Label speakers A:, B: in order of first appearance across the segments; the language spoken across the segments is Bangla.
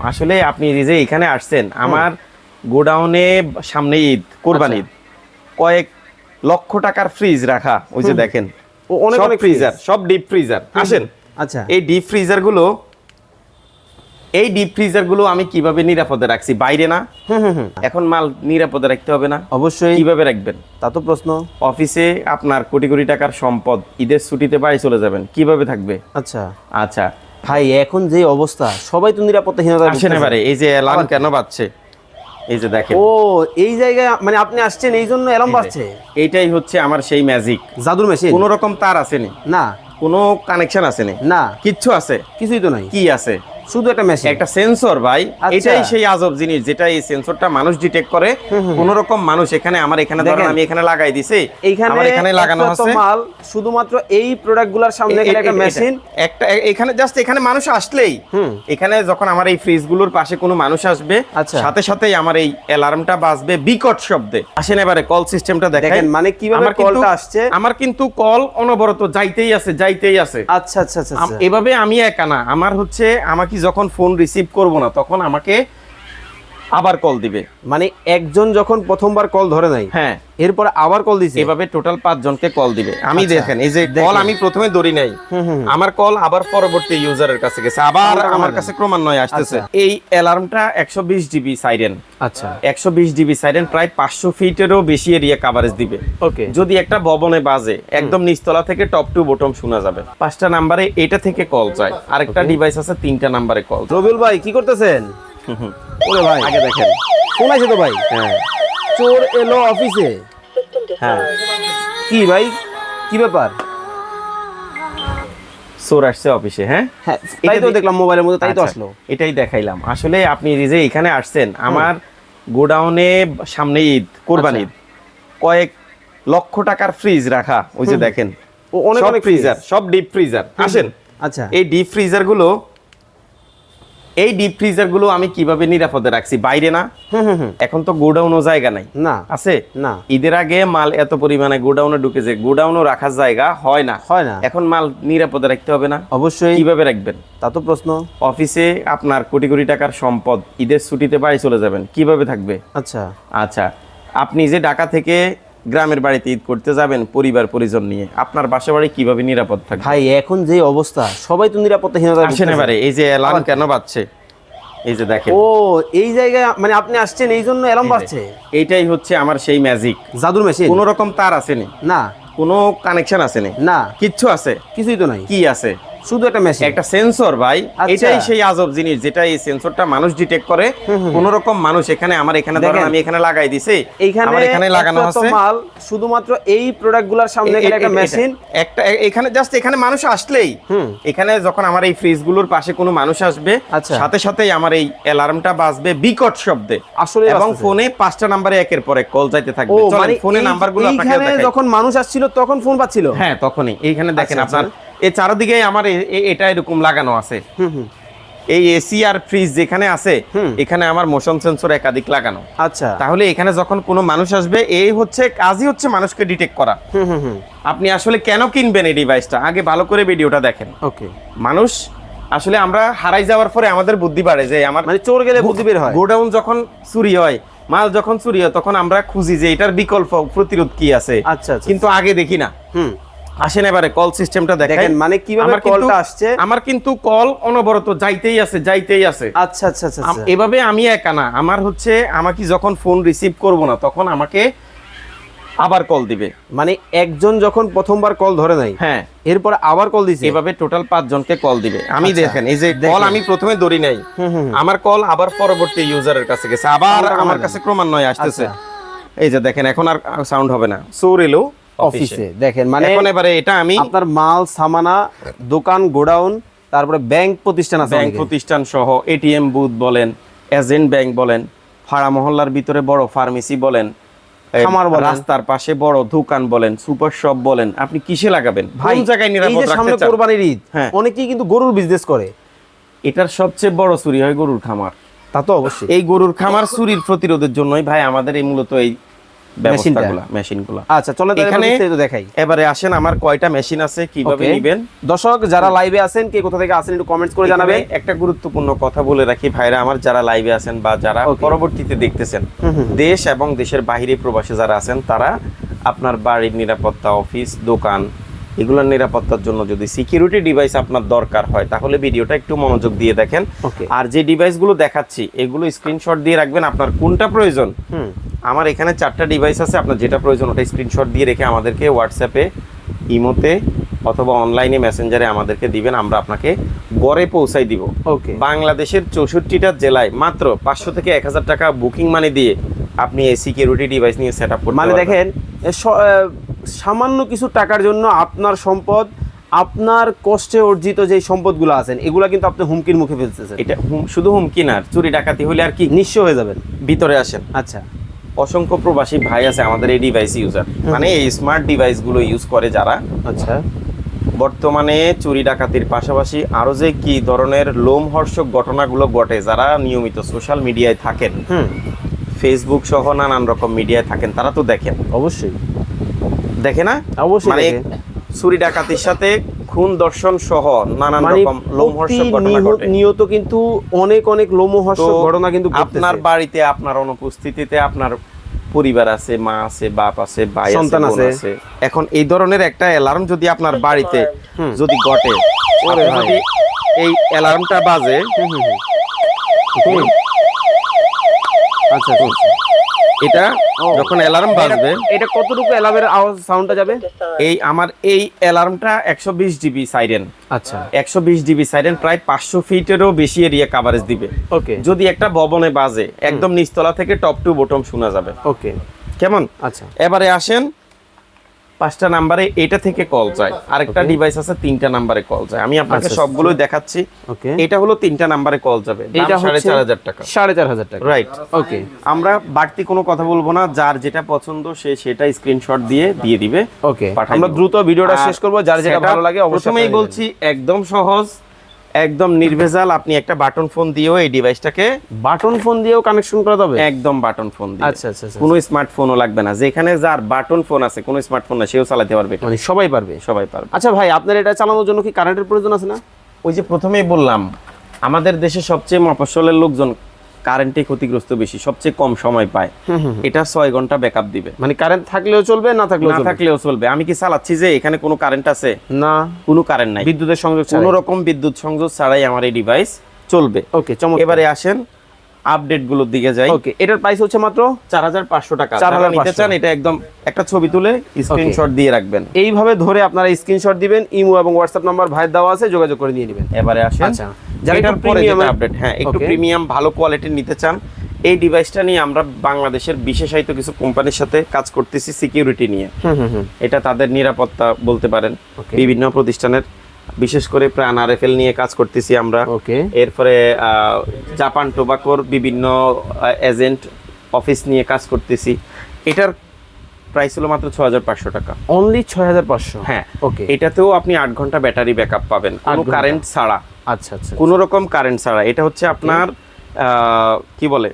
A: আসলে আপনি যে এখানে আসছেন আমার গোডাউনে সামনে ঈদ কোরবান
B: আচ্ছা।
A: ঈদ। কয়েক লক্ষ টাকার ফ্রিজ রাখা ওই যে দেখেন।
B: অনেক অনেক
A: ফ্রিজার সব ডিপ ফ্রিজার আসেন।
B: আচ্ছা।
A: এই ডিপ ফ্রিজারগুলো এই ডিপ ফ্রিজারগুলো আমি কীভাবে নিরাপদে রাখছি? বাইরে না?
B: হুম হুম হুম।
A: এখন মাল নিরাপদে রাখতে হবে না?
B: অবশ্যই।
A: কীভাবে রাখবেন?
B: তা তো প্রশ্ন।
A: অফিসে আপনার কোটি কোটি টাকার সম্পদ ঈদের ছুটিতে বাড়ি চলে যাবেন কীভাবে থাকবে?
B: আচ্ছা।
A: আচ্ছা
B: ভাই এখন যে অবস্থা সবাই তো নিরাপত্তাহীনতা
A: আসেন। এবারে এই যে অ্যালার্ম কেন বাজছে? এই যে দেখেন।
B: ও এই জায়গায় মানে আপনি আসছেন এই জন্য অ্যালার্ম বাজছে?
A: এইটাই হচ্ছে আমার সেই ম্যাজিক
B: জাদুর মেশিন
A: কোনো রকম তার আসেনি।
B: না।
A: কোনো কানেকশন আসেনি।
B: না।
A: কিচ্ছু আছে?
B: কিছুই তো নাই।
A: কি আছে?
B: শুধু একটা মেশিন
A: একটা সেন্সর ভাই।
B: আচ্ছা।
A: এটাই সেই আজব জিনিস যেটা এই সেন্সরটা মানুষ ডিটেক্ট করে। কোন রকম মানুষ এখানে আমার এখানে ধরেন। আমি এখানে লাগাই দিছি
B: এইখানে
A: আমার এখানে লাগানো আছে।
B: মাল শুধুমাত্র এই প্রোডাক্টগুলার সামনে এখানে একটা মেশিন
A: একটা এখানে জাস্ট এখানে মানুষ আসলেই। এখানে যখন আমার এই ফ্রিজগুলোর পাশে কোনো মানুষ আসবে
B: আচ্ছা।
A: সাথে সাথেই আমার এই অ্যালার্মটা বাজবে বিকট শব্দে। আসেন এবারে কল সিস্টেমটা দেখেন
B: দেখেন, মানে কীভাবে কলটা আসছে?
A: আমার কিন্তু কল অনবরত যাইতেই আছে যাইতেই আছে।
B: আচ্ছা আচ্ছা আচ্ছা আচ্ছা।
A: এভাবে আমি একা না। আমার হচ্ছে আমাকে যখন ফোন রিসিভ করব না তখন আমাকে আবার কল দিবে।
B: মানে একজন যখন প্রথমবার কল ধরে নাই
A: হ্যাঁ।
B: এরপর আবার কল দিছে?
A: এভাবে টোটাল পাঁচ জনকে কল দিবে। আমি
B: আচ্ছা,
A: দেখেন এই যে কল আমি প্রথমে ধরি নাই। আমার কল আবার পরবর্তী ইউজারের কাছে গেছে। আবার আমার কাছে ক্রমান্বয়ে আসতেছে।
B: আচ্ছা।
A: এই অ্যালার্মটা একশো বিশ জিবি সাইরেন
B: আচ্ছা।
A: একশো বিশ জিবি সাইরেন প্রায় পাঁচশো ফিটেরও বেশি এরিয়া কাভারেজ দিবে।
B: ওকে।
A: যদি একটা ভবনে বাজে একদম নিচতলা থেকে টপ টু বটম শোনা যাবে। পাঁচটা নাম্বারে এটা থেকে কল যায় আরেকটা ডিভাইস আছে তিনটা নাম্বারে কল
B: রবিউল ভাই কি করতেছেন? ওরে ভাই।
A: আগে দেখেন।
B: শোনাইছে তো ভাই?
A: হ্যাঁ।
B: চোর এলো অফিসে।
A: হ্যাঁ।
B: কি ভাই? কি ব্যাপার?
A: চোর আসছে অফিসে হ্যাঁ?
B: হ্যাঁ তাই তো দেখলাম মোবাইলের মধ্যে তাই তো
A: আচ্ছা,
B: আসলো।
A: এটাই দেখাইলাম। আসলে আপনি যে এখানে আসছেন আমার গোডাউনে সামনে ঈদ কোরবান
B: আচ্ছা।
A: ঈদ। কয়েক লক্ষ টাকার ফ্রিজ রাখা ওই যে দেখেন।
B: অনেক অনেক
A: ফ্রিজার সব ডিপ ফ্রিজার আসেন।
B: আচ্ছা।
A: এই ডিপ ফ্রিজারগুলো এই ডিপ ফ্রিজারগুলো আমি কীভাবে নিরাপদে রাখছি? বাইরে না?
B: হুম হুম হুম।
A: এখন তো গোডাউনও জায়গা নাই।
B: না
A: আছে?
B: না।
A: ঈদের আগে মাল এত পরিমাণে গোডাউনে ঢুকেছে গোডাউনও রাখার জায়গা হয় না।
B: হয় না।
A: এখন মাল নিরাপদে রাখতে হবে না।
B: অবশ্যই।
A: কীভাবে রাখবেন?
B: তা তো প্রশ্ন।
A: অফিসে আপনার কোটি কোটি টাকার সম্পদ ঈদের ছুটিতে বাড়ি চলে যাবেন। কীভাবে থাকবে?
B: আচ্ছা।
A: আচ্ছা আপনি যে ঢাকা থেকে গ্রামের বাড়িতে ঈদ করতে যাবেন পরিবার পরিজন নিয়ে। আপনার বাসা বাড়ি কীভাবে নিরাপদ থাকবে?
B: ভাই এখন যে অবস্থা সবাই তো নিরাপত্তাহীনতা
A: আসেন এবারে এই যে অ্যালার্ম কেন বাজছে? এই যে দেখেন।
B: ও এই জায়গায় মানে আপনি আসছেন এই জন্য এরম বাজছে?
A: এইটাই হচ্ছে আমার সেই ম্যাজিক
B: জাদুর মেশিন
A: কোনো রকম তার আসেনি।
B: না।
A: কোনো কানেকশন আসেনি।
B: না।
A: কিচ্ছু আছে?
B: কিছুই তো নাই।
A: কি আছে?
B: শুধু একটা মেশিন
A: একটা সেন্সর ভাই
B: আচ্ছা।
A: এটাই সেই আজব জিনিস যেটা এই সেন্সরটা মানুষ ডিটেক্ট করে। কোন রকম মানুষ এখানে আমার এখানে ধরেন। আমি এখানে লাগাই দিছি
B: এইখানে
A: আমার এখানে লাগানো আছে।
B: মাল শুধুমাত্র এই প্রোডাক্টগুলার সামনে এখানে
A: এ-
B: একটা মেশিন
A: একটা এখানে জাস্ট এখানে মানুষ আসলেই। এখানে যখন আমার এই ফ্রিজগুলোর পাশে কোনো মানুষ আসবে
B: আচ্ছা।
A: সাথে সাথেই আমার এই অ্যালার্মটা বাজবে বিকট শব্দে।
B: আসলে
A: এবং ফোনে পাঁচটা নাম্বারে একের পর এক কল যাইতে থাকবে। চলেন,
B: মানে
A: ফোনে
B: এই-
A: নাম্বারগুলো আপনাকে দেখাই।
B: যখন মানুষ আসছিল তখন ফোন পাচ্ছিল?
A: হ্যাঁ তখনই। এইখানে দেখেন
B: আচ্ছা,
A: আপনার এই চারদিকে আমার এ- এ- এটা এরকম লাগানো আছে।
B: হুম হুম।
A: এই এসি আর ফ্রিজ যেখানে আছে। এখানে আমার মোশন সেন্সর একাধিক লাগানো।
B: আচ্ছা।
A: তাহলে এখানে যখন কোনো মানুষ আসবে এই হচ্ছে কাজই হচ্ছে মানুষকে ডিটেক্ট করা।
B: হুম হুম হুম।
A: আপনি আসলে কেন কিনবেন এই ডিভাইসটা আগে ভালো করে ভিডিওটা দেখেন।
B: ওকে।
A: মানুষ আসলে আমরা হারাই যাওয়ার পরে আমাদের বুদ্ধি বাড়ে যে আমার
B: মানে চোর গেলে বুদ্ধি বের হয়।
A: গোডাউন যখন চুরি হয় মাল যখন চুরি হয় তখন আমরা খুঁজি যে এটার বিকল্প প্রতিরোধ কি আছে।
B: আচ্ছা আচ্ছা।
A: কিন্তু আগে দেখি না।
B: হুম।
A: আসেন এবারে কল সিস্টেমটা দেখেন
B: মানে কীভাবে কলটা আসছে?
A: আমার কিন্তু কল অনবরত যাইতেই আছে যাইতেই আছে।
B: আচ্ছা আচ্ছা আচ্ছা আচ্ছা।
A: এভাবে আমি একা না। আমার হচ্ছে আমাকে যখন ফোন রিসিভ করব না তখন আমাকে আবার কল দিবে।
B: মানে একজন যখন প্রথমবার কল ধরে নাই
A: হ্যাঁ।
B: এরপর আবার কল দিছে?
A: এভাবে টোটাল পাঁচ জনকে কল দিবে। আমি
B: আচ্ছা,
A: দেখেন এই যে কল আমি প্রথমে ধরি নাই। আমার কল আবার পরবর্তী ইউজারের কাছে গেছে। আবার আমার কাছে ক্রমান্বয়ে আসতেছে।
B: আচ্ছা।
A: এই যে দেখেন এখন আর সাউন্ড হবে না। সৌর এলো অফিসে
B: দেখেন মানে
A: এখন এবারে এটা আমি
B: আপনার মাল সামানা দোকান গোডাউন তারপরে ব্যাংক প্রতিষ্ঠান আছে
A: ব্যাংক প্রতিষ্ঠান সহ এটিএম বুথ বলেন এজেন্ট ব্যাংক বলেন ফাড়া মহল্লার ভিতরে বড় ফার্মেসি বলেন
B: বলেন।
A: রাস্তার পাশে বড় দোকান বলেন সুপার শপ বলেন আপনি কিসে লাগাবেন?
B: ভাই
A: কোন জায়গায় নিরাপদ
B: সামনে
A: রাখতে চান?
B: কোরবানির ঈদ
A: হ্যাঁ।
B: অনেকেই কিন্তু গরুর বিজনেস করে।
A: এটার সবচেয়ে বড় চুরি হয় গরুর খামার।
B: তা তো অবশ্যই।
A: এই গরুর খামার চুরির প্রতিরোধের জন্যই ভাই আমাদের এই মূলত এই ব্যবস্থাগুলো মেশিনগুলো
B: আচ্ছা চলে
A: এখানে-
B: দেখাই।
A: এবারে আসেন আমার কয়টা মেশিন আছে কীভাবে
B: Okay.
A: নেবেন?
B: দর্শক যারা লাইভে আছেন কে কোথা থেকে আসেন একটু কমেন্টস করে
A: একটা গুরুত্বপূর্ণ কথা বলে রাখি ভাইরা আমার যারা লাইভে আছেন বা যারা পরবর্তীতে দেখতেছেন দেশ এবং দেশের বাইরে প্রবাসী যারা আছেন তারা আপনার বাড়ির নিরাপত্তা অফিস দোকান এগুলোর নিরাপত্তার জন্য যদি সিকিউরিটি ডিভাইস আপনার দরকার হয় তাহলে ভিডিওটা একটু মনোযোগ দিয়ে দেখেন। আর যে ডিভাইসগুলো দেখাচ্ছি এগুলো স্ক্রিনশট দিয়ে রাখবেন আপনার কোনটা প্রয়োজন? আমার এখানে চারটা ডিভাইস আছে আপনার যেটা প্রয়োজন ওটা স্ক্রিনশট দিয়ে রেখে আমাদেরকে হোয়াটসঅ্যাপে ইমোতে অথবা অনলাইনে মেসেঞ্জারে আমাদেরকে দিবেন আমরা আপনাকে গড়ে পৌঁছাই দিব।
B: ওকে
A: বাংলাদেশের চৌষট্টিটা জেলায় মাত্র পাঁচশো থেকে এক হাজার টাকা বুকিং মানি দিয়ে আপনি এই সিকিউরিটি ডিভাইস নিয়ে সেট আপ
B: মানে দেখেন সামান্য কিছু টাকার জন্য আপনার সম্পদ আপনার কষ্টে অর্জিত যে সম্পদগুলো আছেন এগুলো কিন্তু আপনি হুমকির মুখে ফেলতেছেন।
A: এটা শুধু হুমকি না চুরি ডাকাতি হলে আর কি
B: নিঃস্ব হয়ে যাবেন।
A: ভিতরে আসেন।
B: আচ্ছা।
A: অসংখ্য প্রবাসী ভাই আছে আমাদের এই ডিভাইস ইউজার মানে এই স্মার্ট ডিভাইসগুলো ইউজ করে যারা।
B: আচ্ছা।
A: বর্তমানে চুরি ডাকাতির পাশাপাশি আরও যে কি ধরনের লোমহর্ষক ঘটনাগুলো ঘটে যারা নিয়মিত সোশ্যাল মিডিয়ায় থাকেন ফেসবুক সহ নানান রকম মিডিয়ায় থাকেন তারা তো দেখেন।
B: অবশ্যই।
A: দেখে না?
B: অবশ্যই
A: মানে। চুরি ডাকাতির সাথে খুন দর্শন সহ নানান
B: মানে
A: রকম লোমহর্ষক ঘটনা ঘটে।
B: নিয়ত কিন্তু অনেক অনেক লোমহর্ষক ঘটনা কিন্তু
A: আপনার বাড়িতে আপনার অনুপস্থিতিতে আপনার পরিবার আছে মা আছে বাপ আছে ভাই
B: সন্তান
A: আছে। এখন এই ধরনের একটা অ্যালার্ম যদি আপনার বাড়িতে
B: হুম।
A: যদি ঘটে
B: ওরে
A: আপনি
B: ভাই।
A: যদি এই অ্যালার্মটা বাজে হুম,
B: আচ্ছা আচ্ছা।
A: এটা যখন অ্যালার্ম বাজবে
B: এটা- কতটুকু অ্যালার্মের আওয়াজ সাউন্ডটা যাবে?
A: এই আমার এই অ্যালার্মটা একশো বিশ ডিবি সাইরেন
B: আচ্ছা।
A: একশো বিশ ডিবি সাইরেন প্রায় পাঁচশো ফিটেরও বেশি এরিয়া কাভারেজ দিবে।
B: ওকে
A: যদি একটা ভবনে বাজে একদম নিচতলা থেকে টপ টু বটম শোনা যাবে।
B: ওকে
A: কেমন?
B: আচ্ছা।
A: এবারে আসেন পাঁচটা নাম্বারে এটা থেকে কল চাই। আরেকটা ডিভাইস আছে তিনটা নাম্বারে কল চাই। আমি আপনাকে
B: আচ্ছা,
A: সবগুলোই দেখাচ্ছি।
B: ওকে
A: এটা হলো তিনটা নাম্বারে কল যাবে।
B: এটা
A: সাড়ে চার হাজার টাকা।
B: সাড়ে চার হাজার টাকা।
A: রাইট
B: ওকে
A: আমরা বাড়তি কোনো কথা বলব না। যার যেটা পছন্দ সে সেটা স্ক্রিনশট দিয়ে দিয়ে দিবে।
B: ওকে আমরা দ্রুত ভিডিওটা শেষ করব। যার যেটা ভালো লাগে অবশ্যই
A: প্রথমেই বলছি একদম সহজ। একদম নির্ভেজাল আপনি একটা বাটন ফোন দিয়েও এই ডিভাইসটাকে
B: বাটন ফোন দিয়েও কানেকশন করা যাবে?
A: একদম বাটন ফোন দিয়ে।
B: আচ্ছা আচ্ছা আচ্ছা
A: কোনো স্মার্টফোনও লাগবে না। যেখানে যার বাটন ফোন আছে কোনো স্মার্টফোন না সেও চালাতে পারবে।
B: মানে সবাই পারবে?
A: সবাই পারবে।
B: আচ্ছা ভাই আপনার এটা চালানোর জন্য কি কারেন্টের প্রয়োজন আছে না?
A: ওই যে প্রথমেই বললাম আমাদের দেশে সবচেয়ে মফস্বলের লোকজন কারেন্টে ক্ষতিগ্রস্ত বেশি সবচেয়ে কম সময় পায়। এটা ছয় ঘণ্টা ব্যাকআপ দিবে।
B: মানে কারেন্ট থাকলেও চলবে না থাকলেও
A: না থাকলেও চলবে। আমি কি চালাচ্ছি যে এখানে কোনো কারেন্ট আছে?
B: না।
A: কোনো কারেন্ট নাই।
B: বিদ্যুতের সংযোগ
A: কোনো রকম বিদ্যুৎ সংযোগ ছাড়াই আমার এই ডিভাইস চলবে।
B: ওকে চমক
A: এবারে আসেন আপডেটগুলোর দিকে যাই।
B: ওকে এটার প্রাইস হচ্ছে মাত্র
A: চার হাজার পাঁচশো টাকা।
B: 4,500
A: যারা নিতে চান এটা একদম একটা ছবি তুলে স্ক্রিনশট দিয়ে রাখবেন।
B: এইভাবে ধরে আপনারা স্ক্রিনশট দিবেন ইমো এবং হোয়াটসঅ্যাপ নাম্বার ভাইয়ের দেওয়া আছে যোগাযোগ করে নিয়ে নেবেন।
A: এবারে আসেন।
B: আচ্ছা। যারা
A: এটার
B: একটু
A: পরে আপডেট হ্যাঁ একটু প্রিমিয়াম ভালো কোয়ালিটির নিতে চান এই ডিভাইসটা নিয়ে আমরা বাংলাদেশের বিশেষায়িত কিছু কোম্পানির সাথে কাজ করতেছি সিকিউরিটি নিয়ে। এটা তাদের নিরাপত্তা বলতে পারেন. বিভিন্ন প্রতিষ্ঠানের বিশেষ করে প্রাণ আরএফএল নিয়ে কাজ করতেছি আমরা।
B: ওকে।
A: এরপরে জাপান টোবাকোর বিভিন্ন এজেন্ট অফিস নিয়ে কাজ করতেছি। এটার প্রাইস হলো মাত্র ছ হাজার পাঁচশো টাকা।
B: অনলি ছয় হাজার পাঁচশো?
A: হ্যাঁ।
B: ওকে।
A: এটাতেও আপনি আট ঘণ্টা ব্যাটারি ব্যাকআপ পাবেন। কোনো কারেন্ট ছাড়া।
B: আচ্ছা আচ্ছা
A: কোনো রকম কারেন্ট ছাড়া। এটা হচ্ছে আপনার কি বলে?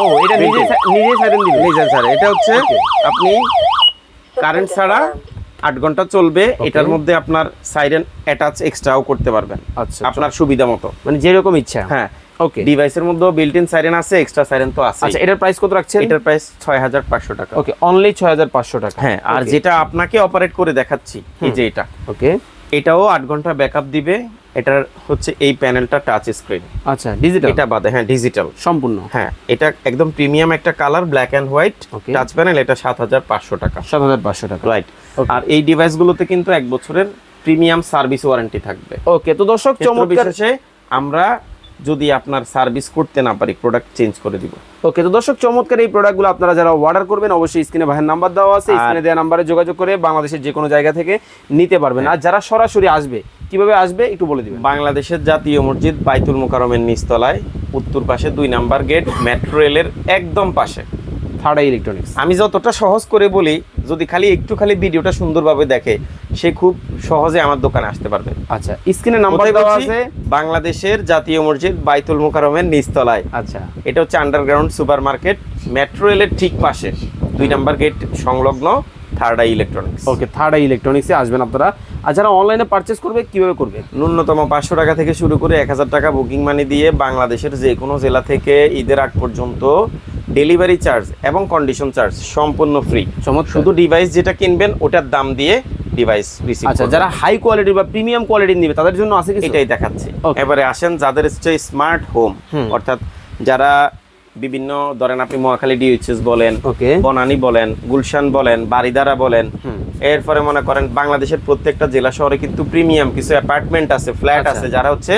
B: ও এটা নিজে নিজে দিবে
A: নিজের ছাড়া। এটা হচ্ছে আপনি কারেন্ট ছাড়া আট ঘণ্টা চলবে এটার মধ্যে আপনার সাইরেন অ্যাটাচ এক্সট্রাও করতে পারবেন।
B: আচ্ছা
A: আপনার সুবিধা মতো।
B: মানে যেরকম ইচ্ছা।
A: হ্যাঁ।
B: ওকে
A: ডিভাইসের মধ্যে বিল্ট ইন সাইরেন আছে এক্সট্রা সাইরেন তো আছে
B: আচ্ছা এটার প্রাইস কত রাখছেন?
A: এটার প্রাইস ছয় হাজার পাঁচশো টাকা।
B: ওকে অনলি ছয় হাজার পাঁচশো টাকা।
A: হ্যাঁ আর যেটা আপনাকে অপারেট করে দেখাচ্ছি এই যে এটা।
B: ওকে
A: এটাও আট ঘণ্টা ব্যাকআপ দিবে এটার হচ্ছে এই প্যানেলটা টাচ স্ক্রিন
B: আচ্ছা ডিজিটাল
A: এটা বাদে হ্যাঁ ডিজিটাল
B: সম্পূর্ণ?
A: হ্যাঁ এটা একদম প্রিমিয়াম একটা colour black and white. Touch panel এটা সাত হাজার পাঁচশো টাকা।
B: সাত হাজার পাঁচশো টাকা।
A: রাইট আর এই ডিভাইসগুলোতে কিন্তু এক বছরের প্রিমিয়াম সার্ভিস ওয়ারেন্টি থাকবে।
B: ওকে তো দর্শক চমৎকার।
A: বিশেষে আমরা যদি আপনার সার্ভিস করতে না পারি প্রোডাক্ট চেঞ্জ করে দিব।
B: ওকে তো দর্শক চমৎকার এই প্রোডাক্টগুলো আপনারা যারা অর্ডার করবেন অবশ্যই স্ক্রিনে ভাইয়ের নাম্বার দেওয়া আছে। স্ক্রিনে দেওয়া নাম্বারে যোগাযোগ করে বাংলাদেশের যে কোনো জায়গা থেকে নিতে পারবেন। আর যারা সরাসরি আসবে কীভাবে আসবে একটু বলে দিবেন।
A: বাংলাদেশের জাতীয় মসজিদ বাইতুল মোকারমের নিচতলায় উত্তর পাশে দুই নাম্বার গেট মেট্রো রেলের একদম পাশে।
B: থার্ড ইলেকট্রনিক্স
A: আমি যতটা সহজ করে বলি যদি খালি একটু খালি ভিডিওটা সুন্দরভাবে দেখে সে খুব সহজে আমার দোকানে আসতে পারবে।
B: আচ্ছা স্ক্রিনে নাম্বার দেওয়া আছে?
A: বাংলাদেশের জাতীয় মসজিদ বাইতুল মোকারমের নিচতলায়।
B: আচ্ছা।
A: এটা হচ্ছে আন্ডারগ্রাউন্ড সুপার মার্কেট মেট্রো রেলের ঠিক পাশে। দুই নাম্বার গেট সংলগ্ন। Third eye electronics
B: okay third eye ইলেকট্রনিক্সে আসবেন আপনারা। আর যারা অনলাইনে পারচেস করবে কীভাবে করবে?
A: ন্যূনতম পাঁচশো টাকা থেকে শুরু করে এক হাজার টাকা বুকিং মানি দিয়ে বাংলাদেশের যে কোনো জেলা থেকে ঈদের আগ পর্যন্ত ডেলিভারি চার্জ এবং কন্ডিশন চার্জ সম্পূর্ণ ফ্রি। শুধু ডিভাইস যেটা কিনবেন ওটার দাম দিয়ে ডিভাইস রিসিভ
B: আচ্ছা যারা হাই কোয়ালিটির বা প্রিমিয়াম কোয়ালিটির নিবে তাদের জন্য আছে কি
A: এটাই দেখাচ্ছি। এবারে আসেন যাদের হচ্ছে স্মার্ট হুম। অর্থাৎ যারা বিভিন্ন ধরেন আপনি মহাখালী ডিউচেস বলেন
B: ওকে।
A: বনানী বলেন গুলশান বলেন বারিদারা বলেন। এরপরে মনে করেন বাংলাদেশের প্রত্যেকটা জেলা শহরে কিন্তু প্রিমিয়াম কিছু অ্যাপার্টমেন্ট আছে ফ্ল্যাট
B: আচ্ছা।
A: আছে যারা হচ্ছে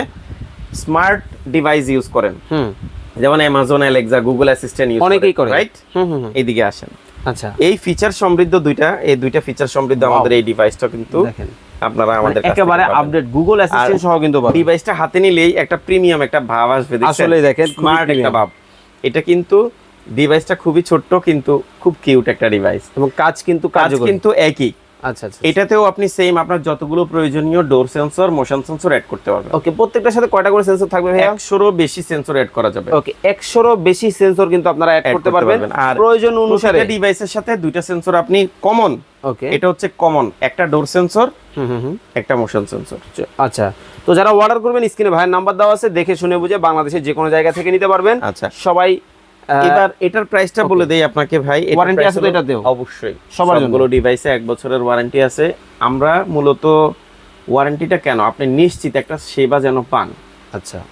A: স্মার্ট ডিভাইস ইউজ করেন। যেমন Amazon Alexa Google assistant use
B: অনেকেই করে।
A: রাইট। এইদিকে আসেন।
B: আচ্ছা।
A: এই ফিচার সমৃদ্ধ দুইটা এই দুইটা ফিচার সমৃদ্ধ আমাদের এই ডিভাইসটা কিন্তু
B: দেখেন।
A: আপনারা
B: মানে
A: আমাদের
B: একেবারে আপডেট গুগল অ্যাসিস্ট্যান্ট সহ কিন্তু।
A: ডিভাইসটা হাতে নিলেই একটা প্রিমিয়াম একটা ভাব আসবে
B: আসলে দেখেন,
A: স্মার্ট একটা ভাব। এটা কিন্তু ডিভাইসটা খুবই ছোট্ট কিন্তু খুব কিউট একটা ডিভাইস
B: এবং কাজ কিন্তু
A: কাজ কিন্তু একই।
B: আচ্ছা আচ্ছা
A: এটাতেও আপনি সেম আপনার যতগুলো প্রয়োজনীয় door sensor motion sensor add করতে পারবেন।
B: ওকে প্রত্যেকটার সাথে কয়টা করে সেন্সর থাকবে ভাইয়া?
A: একশোরও বেশি সেন্সর অ্যাড করা যাবে।
B: ওকে একশোরও বেশি সেন্সর কিন্তু আপনারা অ্যাড করতে পারবেন।
A: আর
B: প্রয়োজন অনুসারে
A: ডিভাইসের সাথে দুইটা সেন্সর আপনি কমন
B: ওকে
A: এটা হচ্ছে কমন একটা ডোর সেন্সর
B: হুম হুম
A: একটা মোশন সেন্সর
B: আচ্ছা। তো যারা অর্ডার করবেন স্ক্রিনে ভাইয়ের নাম্বার দেওয়া আছে দেখে শুনে বুঝে বাংলাদেশের যে কোনো জায়গা থেকে নিতে পারবেন।
A: আচ্ছা।
B: সবাই
A: এবার এটার প্রাইসটা বলে দেই আপনাকে ভাই price
B: আছে তো এটাতেও?
A: অবশ্যই
B: সবার জন্য?
A: সবগুলো ডিভাইসে এক বছরের ওয়ারেন্টি আছে। আমরা মূলত ওয়ারেন্টিটা কেন? আপনি নিশ্চিত একটা সেবা যেন পান।
B: আচ্ছা।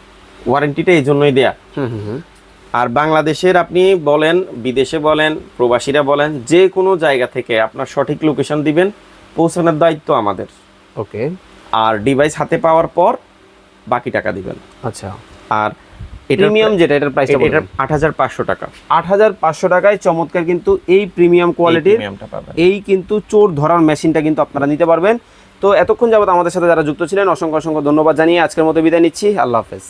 A: ওয়ারেন্টিটা এই জন্যই দেয়া।
B: হুম হুম হুম।
A: আর বাংলাদেশের আপনি বলেন বিদেশে বলেন প্রবাসীরা বলেন যে কোনো জায়গা থেকে আপনার সঠিক লোকেশন দিবেন পৌঁছানোর দায়িত্ব আমাদের।
B: ওকে।
A: আর ডিভাইস হাতে পাওয়ার পর বাকি টাকা দিবেন।
B: আচ্ছা।
A: আর
B: প্রিমিয়াম যেটা এটার প্রাইস
A: এটা আট হাজার পাঁচশো টাকা।
B: আট হাজার পাঁচশো টাকায় চমৎকার কিন্তু এই প্রিমিয়াম কোয়ালিটির এই কিন্তু চোর ধরার মেশিনটা কিন্তু আপনারা নিতে পারবেন। তো এতক্ষণ যাবত আমাদের সাথে যারা যুক্ত ছিলেন অসংখ্য অসংখ্য ধন্যবাদ জানিয়ে আজকের মতো বিদায় নিচ্ছি। আল্লাহ হাফেজ।